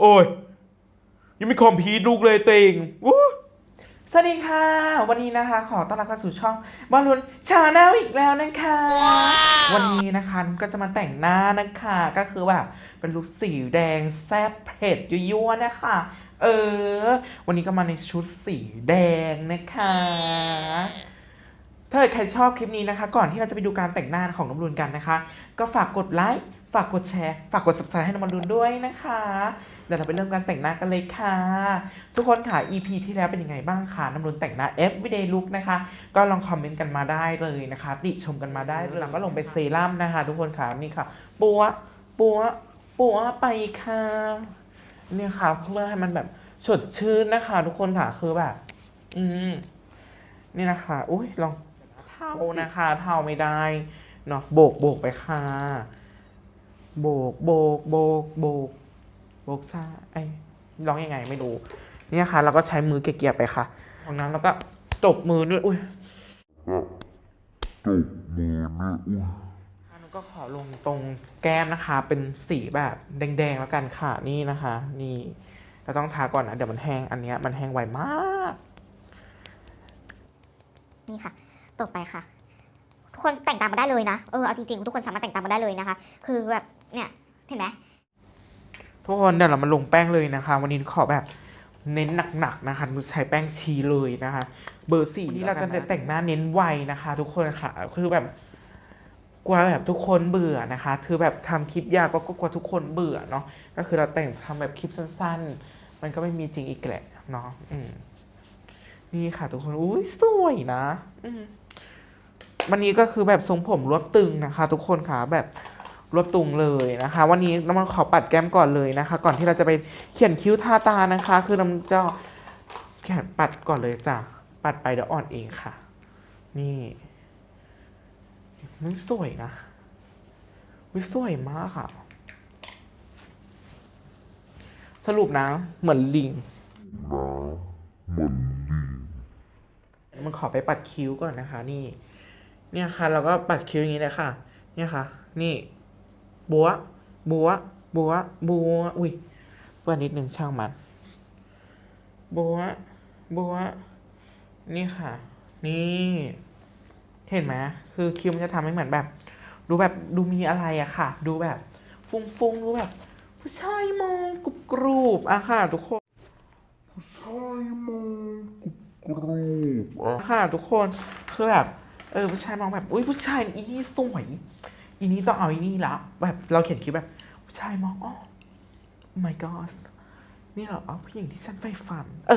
โอ้ย ยังไม่คอมพีทลูกเลยเตวเองอู้สวัสดีค่ะ วันนี้นะคะ ขอต้อนรับเข้าสู่ช่องบอลลูนชาแนลอีกแล้วนะคะ วันนี้นะคะก็จะมาแต่งหน้านะคะ ก็คือแบบเป็นลุคสีแดงแซ่บเผ็ดยั่วๆนะคะ เออ วันนี้ก็มาในชุดสีแดงนะคะ ถ้าเกิดใครชอบคลิปนี้นะคะ ก่อนที่เราจะไปดูการแต่งหน้าของน้ำรุนกันนะคะ ก็ฝากกดไลค์ฝากกดแชร์ ฝากกด subscribe ให้น้ำรุนด้วยนะคะ เดี๋ยวเราไปเริ่มการแต่งหน้ากันเลยค่ะ ทุกคนค่ะ EP ที่แล้วเป็นยังไงบ้างคะน้ำรุนแต่งหน้า everyday look นะคะ ก็ลองคอมเมนต์กันมาได้เลยนะคะ ติชมกันมาได้หลังก็ลงเป็นเซรั่มนะคะ ทุกคนค่ะนี่ค่ะปัวปัวปัวไปค่ะเนี่ยค่ะเพื่อให้มันแบบสดชื่นนะคะ ทุกคนค่ะคือแบบ อืมนี่นะคะ อุ้ยลอง เท่านะคะเท่าไม่ได้เนาะโบกโบกไปค่ะ โบกโบกโบกโบกโบกซ่าไอ้ยร้องยังไงไม่รู้เนี่ยค่ะ เราก็ใช้มือเกี่ยๆไปค่ะจากนั้นเราก็ตบมือด้วยอุ้ยตบมือเนี่ยอุ้ยหนูก็ขอลงตรงแก้มนะคะ เป็นสีแบบแดงๆแล้วกันค่ะนี่นะคะ นี่เราต้องทาก่อนนะเดี๋ยวมันแห้งอันเนี้ยมันแห้งไวมาก นี่ค่ะ ต่อไปค่ะ ทุกคนแต่งตามมาได้เลยนะ เออเอาจริงๆทุกคนสามารถแต่งตามมาได้เลยนะคะ คือแบบเนี่ยเห็นไหมทุกคนเดี๋ยวเรามาลงแป้งเลยนะคะ วันนี้ขอแบบเน้นหนักๆนะคะใช้แป้งชีเลยนะคะ เบอร์สี่นี่เราจะแต่งหน้าเน้นไวนะคะ ทุกคนค่ะ คือแบบกลัวแบบทุกคนเบื่อนะคะ คือแบบทำคลิปยาวก็กลัวทุกคนเบื่อเนาะ ก็คือเราแต่งทำแบบคลิปสั้น ๆ มันก็ไม่มีจริงอีกแหละเนาะ อืม นี่ค่ะ ทุกคน อุ้ยสวยนะอืมวันนี้ก็คือแบบทรงผมรวบตึงนะคะ ทุกคนค่ะแบบรวบตุงเลยนะคะ วันนี้น้ำมันขอปัดแก้มก่อนเลยนะคะ ก่อนที่เราจะไปเขียนคิ้วทาตานะคะ คือน้ำจะแขนปัดก่อนเลยจ้ะปัดไปเดี๋ยวอ่อนเองค่ะ นี่มันสวยนะวิสวยมากค่ะ สรุปนะ เหมือนลิง นะเหมือนลิง มันข อไปปัดคิ้วก่อนนะคะ นี่ เนี่ยค่ะ เราก็ปัดคิ้วอย่างนี้เลยค่ะ เนี่ยค่ะ นี่บัวบัวบัวบัวอุ้ยเปื้อนนิดนึงช่างมันบัวบัวนี่ค่ะ นี่ เห็นไหมคือคิ้วมันจะทำให้เหมือนแบบ ดูแบบดูมีอะไรอะค่ะ ดูแบบ ฟุ้งฟุ้งๆดูแบบ ผู้ชายมองกรุบกรูบอะค่ะ ทุกคนใช่มองกรุบ กรูบอะค่ะทุกคนคือแบบเออผู้ชายมองแบบอุ้ยผู้ชายอีนี่สวยอีนี่ต้องเอาอีนี่ละแบบเราเขียนคิดแบบผู้ชายมองอ๋อ my god นี่เหรอผู้หญิงที่ฉันใฝ่ฝัน เอ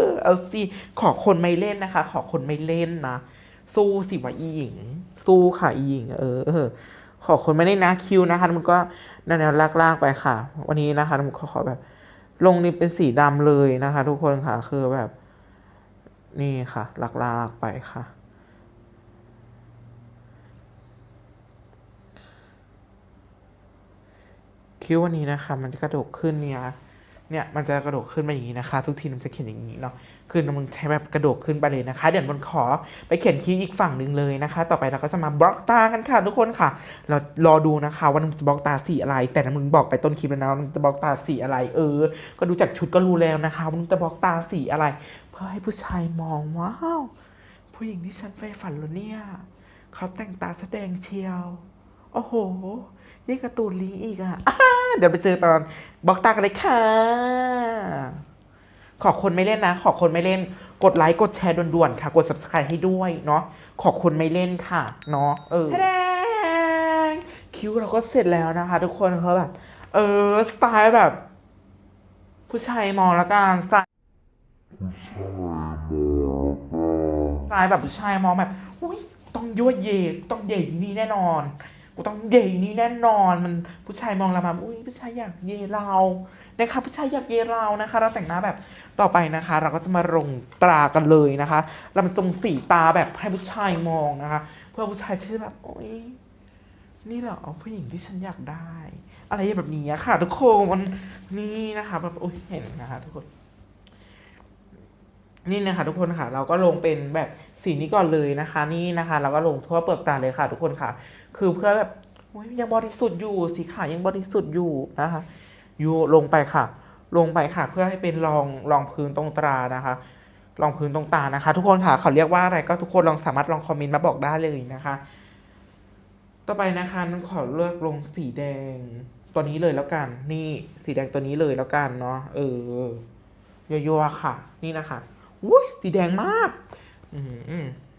อ เอาสิขอคนไม่เล่นนะคะ ขอคนไม่เล่นนะ สู้สิวะอีหญิง สู้ค่ะอีหญิง เออเออขอคนไม่ได้นะคิวนะคะมันก็แนวลากๆไปค่ะ วันนี้นะคะมันขอขอแบบ ลงนี่เป็นสีดำเลยนะคะ ทุกคนค่ะ คือแบบ นี่ค่ะ ลากๆไปค่ะ คิ้ววันนี้นะคะ มันจะกระดกขึ้นเนี่ย เนี่ย มันจะกระดกขึ้นมาอย่างนี้นะคะ ทุกทีมันจะเขียนอย่างนี้เนาะ คือมันใช้แบบกระโดกขึ้นไปเลยนะคะ เดี๋ยวมันขอไปเขียนคิ้วอีกฝั่งหนึ่งเลยนะคะ ต่อไปเราก็จะมาบล็อกตากันค่ะทุกคนค่ะ เรารอดูนะคะว่ามันจะบล็อกตาสีอะไร แต่มึงบอกไปต้นคลิปแล้วนะว่ามันจะบล็อกตาสีอะไรเออ ก็ดูจากชุดก็รู้แล้วนะคะว่ามันจะบล็อกตาสีอะไร เพื่อให้ผู้ชายมองว้าวผู้หญิงที่ฉันใฝ่ฝันเหรอเนี่ยเขาแต่งตาแสดงเชียว โอ้โหนี่การ์ตูนลิงอีกอะอ่าเดี๋ยวไปเจอตอนบล็อกตากันเลยค่ะ ขอคนไม่เล่นนะ ขอคนไม่เล่น กดไลค์กดแชร์ด่วนๆค่ะ กด subscribe ให้ด้วยเนาะขอคนไม่เล่นค่ะเนาะเออแงคิ้วเราก็เสร็จแล้วนะคะ ทุกคนเขาแบบ เออสไตล์แบบ ผู้ชายมองละกันสไตล์แล้วก็สไตล์แบบผู้ชายมองแบบอุ้ยต้องยั่วเยต้องเย่นี่แน่นอน กูต้องเย่นี่แน่นอนมันผู้ชายมองเรามาอุ้ยผู้ชายอยากเยเรานะคะผู้ชายอยากเยเรานะคะ เราแต่งหน้าแบบต่อไปนะคะ เราก็จะมาลงตรากันเลยนะคะเรามาตรงสีตาแบบให้ผู้ชายมองนะคะ เพื่อผู้ชายชื่อแบบโอ้ยนี่เหรอผู้หญิงที่ฉันอยากได้ อะไรแบบนี้ค่ะ ทุกคนนี่นะคะแบบโอ้ยเห็นนะคะ ทุกคน นี่นะคะ ทุกคนค่ะ เราก็ลงเป็นแบบ สีนี้ก่อนเลยนะคะนี่นะคะเราก็ลงทั่วเปลือกตาเลยค่ะ ทุกคนค่ะ คือเพื่อแบบยังบริสุทธิ์อยู่สีขาวยังบริสุทธิ์อยู่นะคะยูลงไปค่ะ ลงไปค่ะ เพื่อให้เป็นรองรองพื้นตรงตรานะคะรองพื้นตรงตานะคะ ทุกคนค่ะเขาเรียกว่าอะไรก็ทุกคนลองสามารถลองคอมเมนต์มาบอกได้เลยนะคะ ต่อไปนะคะน้องขอเลือกลงสีแดงตัวนี้เลยแล้วกัน นี่สีแดงตัวนี้เลยแล้วกันเนาะเออยัวๆค่ะ นี่นะคะอุ้ยสีแดงมาก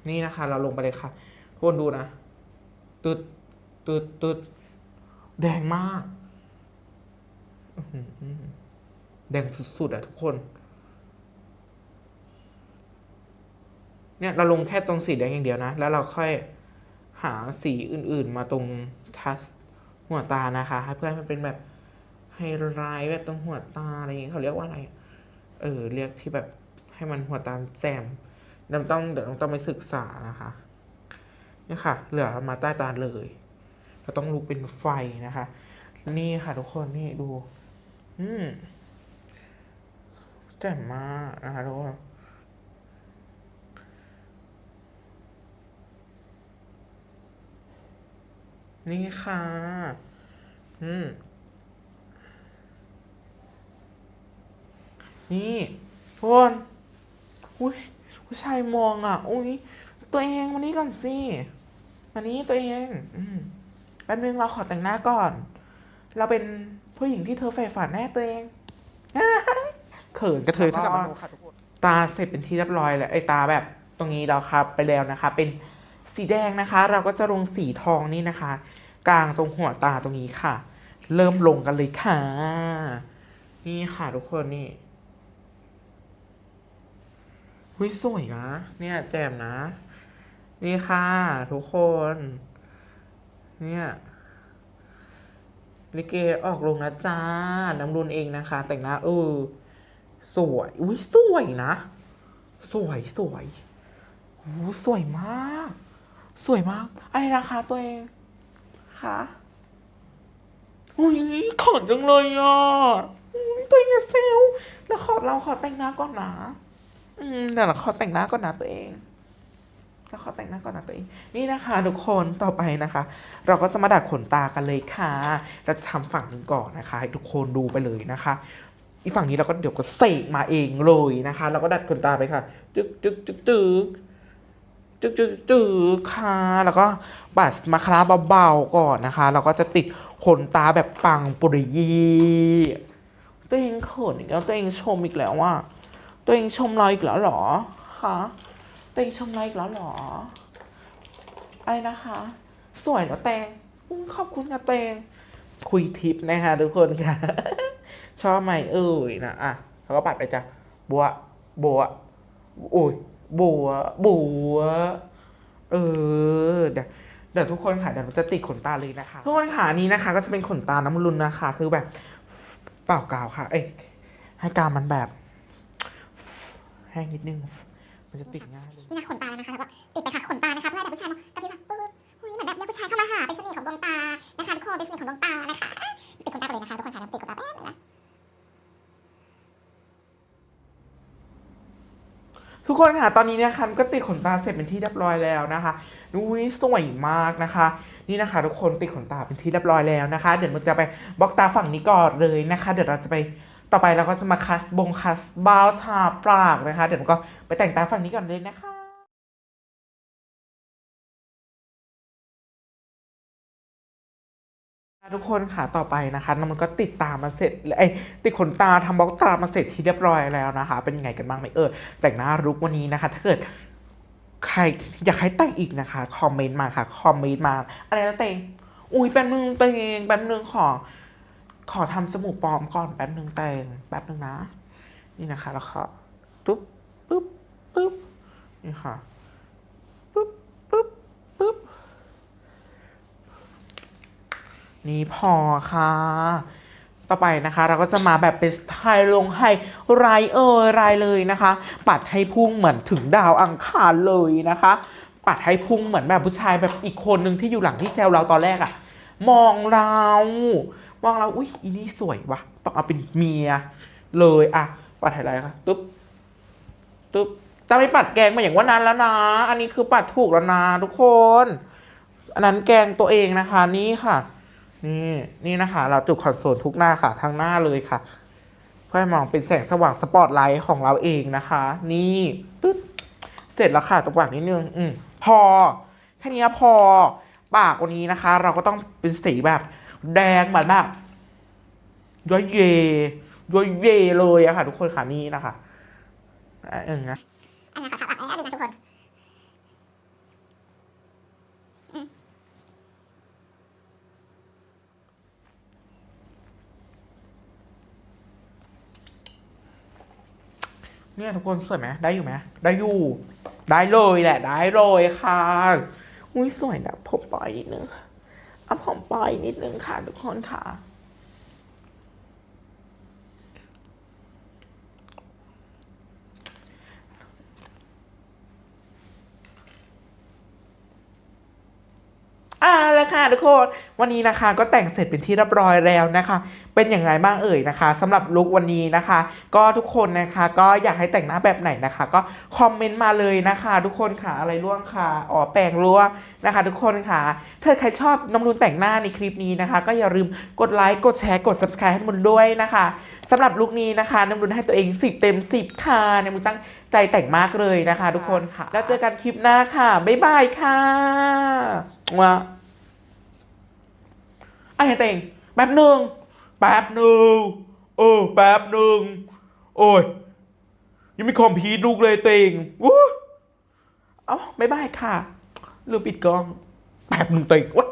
นี่นะคะ เราลงไปเลยค่ะทุกคนดูนะตึดตึดตึดแดงมากแดงสุดๆอะทุกคน เนี่ยเราลงแค่ตรงสีแดงอย่างเดียวนะ แล้วเราค่อยหาสีอื่นๆมาตรงทัสหัวตานะคะ ให้เพื่อให้มันเป็นแบบไฮไลท์แบบตรงหัวตาอะไรอย่างเงี้ยเขาเรียกว่าอะไร เออ เรียกที่แบบให้มันหัวตาแจ่ม เราต้องเดี๋ยวเราต้องไปศึกษานะคะนี่ค่ะ เหลือมาใต้ตาเลย เราต้องลุกเป็นไฟนะคะ นี่ค่ะทุกคนนี่ดู อืมแจ่มมากนะคะทุกคนนี่ค่ะ อืม นี่ทุกคนอุ้ย ผู้ชายมองอะอุ้ยตัวเองมานี่ก่อนสิมานี่ตัวเอง อืมแป๊บนึงเราขอแต่งหน้าก่อน เราเป็นผู้หญิงที่เธอใฝ่ฝันแน่ตัวเองเขินกระเทยเท่ากับมโนตาเสร็จเป็นที่เรียบร้อยแล้วไอ้ตาแบบตรงนี้แล้วครับ ไปแล้วนะคะ เป็นสีแดงนะคะ เราก็จะลงสีทองนี่นะคะ กลางตรงหัวตาตรงนี้ค่ะ เริ่มลงกันเลยค่ะ นี่ค่ะทุกคนนี่ หุ้ยสวยนะ เนี่ยแจ่มนะ นี่ค่ะ ทุกคน เนี่ยลิเกออกลงนะจ้า น้ำรุนเองนะคะ แต่งหน้าเออ สวย อุ้ยสวยนะ สวยสวยโอ้สวยมาก สวยมาก อะไรนะคะตัวเอง คะอุ้ยขินจังเลยอะอุ๊ยตัวเองาเซลแล้วขอเราขอแต่งหน้าก่อนนะ อืมเดี๋ยวเราขอแต่งหน้าก่อนนะตัวเองเราขอแต่งหน้าก่อนนะตัวเอง นี่นะคะ ทุกคนต่อไปนะคะ เราก็จะมาดัดขนตากันเลยค่ะ เราจะทำฝั่งหนึ่งก่อนนะคะให้ทุกคนดูไปเลยนะคะ อีกฝั่งนี้เราก็เดี๋ยวก็เสกมาเองเลยนะคะ เราก็ดัดขนตาไปค่ะ จึ๊กจึ๊กจึ๊กจึ๊กจึ๊กจึ๊กจึ๊กค่ะ แล้วก็ปัดมาคาราเบาๆก่อนนะคะ เราก็จะติดขนตาแบบปังปุริยีตัวเองเขินอีกแล้วตัวเองชมอีกแล้วว่า ตัวเองชมเราอีกแล้วเหรอคะตัวเองชมเราอีกแล้วเหรอ อะไรนะคะ สวยแล้วแตงอุ๊ยขอบคุณค่ะแตงคุยทิปนะคะทุกคนค่ะ ชอบไหมเอ่ยนะอะแล้วก็ปัดไปจ้ะบัวบัวโอ้ยบัวบัวเออเดี๋ยวเดี๋ยวทุกคนค่ะเดี๋ยวเราจะติดขนตาเลยนะคะ ทุกคนค่ะอันนี้นะคะ ก็จะเป็นขนตาน้ำรุนนะคะ คือแบบเปล่ากาวค่ะ เอ้ยให้กาวมันแบบแห้งนิดนึง มันจะติดง่ายเลยนี่นะขนตานะคะแล้วก็ติดไปค่ะขนตานะคะเพื่อแบบผู้ชายมากระพริบแบบปึ๊บอุ้ยเหมือนแบบเรียกผู้ชายเข้ามาหาเป็นเสน่ห์ของดวงตานะคะทุกคนเป็นเสน่ห์ของดวงตานะคะติดขนตาเลยนะคะทุกคนค่ะเดี๋ยติดขนตาแป๊บนึงนะทุกคนค่ะตอนนี้นะคะก็ติดขนตาเสร็จเป็นที่เรียบร้อยแล้วนะคะอุ้ยสวยมากนะคะ นี่นะคะ ทุกคนติดขนตาเป็นที่เรียบร้อยแล้วนะคะ เดี๋ยวมันจะไปบล็อกตาฝั่งนี้ก่อนเลยนะคะ เดี๋ยวเราจะไป ต่อไปเราก็จะมาคัสบงคัสบาวทาปากนะคะ เดี๋ยวมันก็ไปแต่งตาฝั่งนี้ก่อนเลยนะคะทุกคนค่ะต่อไปนะคะน้ำมันก็ติดตามาเสร็จไอยติดขนตาทำบล็อกตามาเสร็จที่เรียบร้อยแล้วนะคะ เป็นยังไงกันบ้างไหมเออแต่งหน้ารุกวันนี้นะคะ ถ้าเกิดใครอยากให้แต่งอีกนะคะ คอมเมนต์มาค่ะ คอมเมนต์มา อะไรนะเตงอุ้ยแป๊บนึงเตงแป๊บนึงขอ ขอทำจมูกปลอมก่อนแป๊บหนึ่งเตงแป๊บหนึ่งนะ นี่นะคะ แล้วก็ปุ๊บปุ๊บปุ๊บนี่ค่ะปุ๊บปุ๊บปุ๊บนี่พอค่ะ ต่อไปนะคะ เราก็จะมาแบบเป็นสไตล์ลงให้รายเออรายเลยนะคะ ปัดให้พุ่งเหมือนถึงดาวอังคารเลยนะคะ ปัดให้พุ่งเหมือนแบบผู้ชายแบบอีกคนหนึ่งที่อยู่หลังที่แซวเราตอนแรกอะมองเรา มองเราอุ้ยอีนี่สวยวะต้องเอาเป็นเมีย เลยอะปัดให้ไรคะตึ๊บตึ๊บจะไม่ปัดแกงมาอย่างว่านั้นแล้วนะ อันนี้คือปัดถูกแล้วนะทุกคน อันนั้นแกงตัวเองนะคะ นี่ค่ะ นี่นี่นะคะ เราจุดคอนโซลทุกหน้าค่ะทั้งหน้าเลยค่ะเพื่อค่มองเป็นแสงสว่างสปอตไลท์ของเราเองนะคะ นี่ตึ๊ดเสร็จแล้วค่ะตะวันนิดนึงอืมพอแค่นี้พอปากวันนี้นะคะ เราก็ต้องเป็นสีแบบ แดงเหมือนแบบย้อยเยย้อยเยเลยอะค่ะ ทุกคนค่ะนี่นะคะอะเออนะอันนี้ขอถามอันนี้นะทุกคนเนี่ยทุกคนสวยไหมได้อยู่ไหมได้อยู่ ได้เลยแหละ ได้เลยค่ะ อุ้ยสวยนะผมปล่อยนิดนึงเอาผมปล่อยนิดนึงค่ะทุกคนค่ะ แล้วค่ะทุกคนวันนี้นะคะก็แต่งเสร็จเป็นที่เรียบร้อยแล้วนะคะ เป็นอย่างไรบ้างเอ่ยนะคะสำหรับลุควันนี้นะคะ ก็ทุกคนนะคะก็อยากให้แต่งหน้าแบบไหนนะคะ ก็คอมเมนต์มาเลยนะคะ ทุกคนค่ะอะไรร่วงค่ะอ๋อแปรงร่วงนะคะ ทุกคนค่ะถ้าใครชอบน้ำรุนแต่งหน้าในคลิปนี้นะคะ ก็อย่าลืมกดไลค์กดแชร์กด subscribe ให้น้ำรุนด้วยนะคะสำหรับลุคนี้นะคะน้ำรุนให้ตัวเอง10เต็ม10ค่ะน้ำรุนตั้งใจแต่งมากเลยนะคะ ทุกคนค่ะ แล้วเจอกันคลิปหน้าค่ะ บ๊ายบายค่ะว้า ไอ้เต็งแป๊บหนึ่งแป๊บหนึ่งเออแป๊บหนึ่งโอ้ยยังไม่คอมพีทลูกเลยเต็งวู้เอ้าบ๊ายบายค่ะ ลืมปิดกล้อง แป๊บหนึ่งเต็งโอ๊ย